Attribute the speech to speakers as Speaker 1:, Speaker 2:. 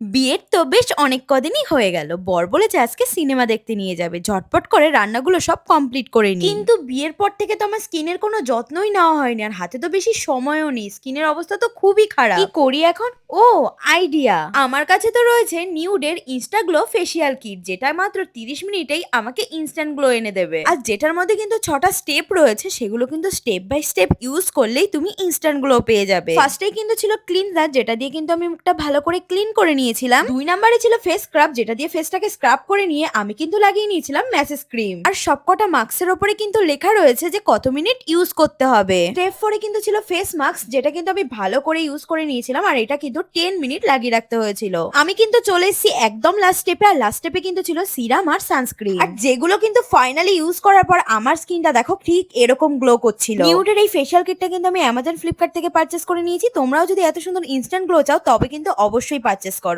Speaker 1: বিয়ের তো বেশ অনেক কদিনই হয়ে গেল। বর বলেছে আজকে সিনেমা দেখতে নিয়ে যাবে। ঝটপট করে রান্নাগুলো সব কমপ্লিট করে নি কিন্তু বিয়ের পর থেকে তো আমার স্কিনের কোনো যত্নই নেওয়া হয়নি। আর হাতে তো বেশি সময়ও নেই। স্কিনের অবস্থা তো খুবই খারাপ। কি করি এখন? ও, আইডিয়া। আমার কাছে তো রয়েছে নিউডের ইনস্টা গ্লো ফেসিয়াল কিট, যেটা মাত্র তিরিশ মিনিটেই আমাকে ইনস্ট্যান্ট গ্লো এনে দেবে। আর যেটার মধ্যে কিন্তু ছটা স্টেপ রয়েছে, সেগুলো কিন্তু স্টেপ বাই স্টেপ ইউজ করলেই তুমি ইনস্ট্যান্ট গ্লো পেয়ে যাবে। ফার্স্টেই কিন্তু ছিল ক্লিনজার যেটা দিয়ে কিন্তু আমি মুখটা ভালো করে ক্লিন করে নিয়েছিলাম। দুই নাম্বারে ছিল ফেস স্ক্রাব যেটা দিয়ে ফেসটাকে স্ক্রাব করে নিয়ে আমি কিন্তু লাগিয়ে নিয়েছিলাম ম্যাসেজ ক্রিম আর সবকটা মাস্কের ওপরে কিন্তু লেখা রয়েছে যে কত মিনিট ইউজ করতে হবে। স্টেপ ফোরে কিন্তু ছিল ফেস মাস্ক যেটা কিন্তু আমি ভালো করে ইউজ করে নিয়েছিলাম, আর এটা কিন্তু টেন মিনিট লাগিয়ে রাখতে হয়েছিল। আমি কিন্তু চলে এসেছি একদম লাস্ট স্টেপে আর লাস্ট স্টেপে কিন্তু ছিল সিরাম আর সানস্ক্রিন আর যেগুলো কিন্তু ফাইনালি ইউজ করার পর আমার স্কিনটা দেখো ঠিক এরকম গ্লো করছিল। নিউটের এই ফেশিয়াল কিটটা কিন্তু আমি অ্যামাজন ফ্লিপকার্ট থেকে পারচেস করে নিয়েছি। তোমরাও যদি এত সুন্দর ইনস্ট্যান্ট গ্লো চাও, তবে কিন্তু অবশ্যই পারচেস করো।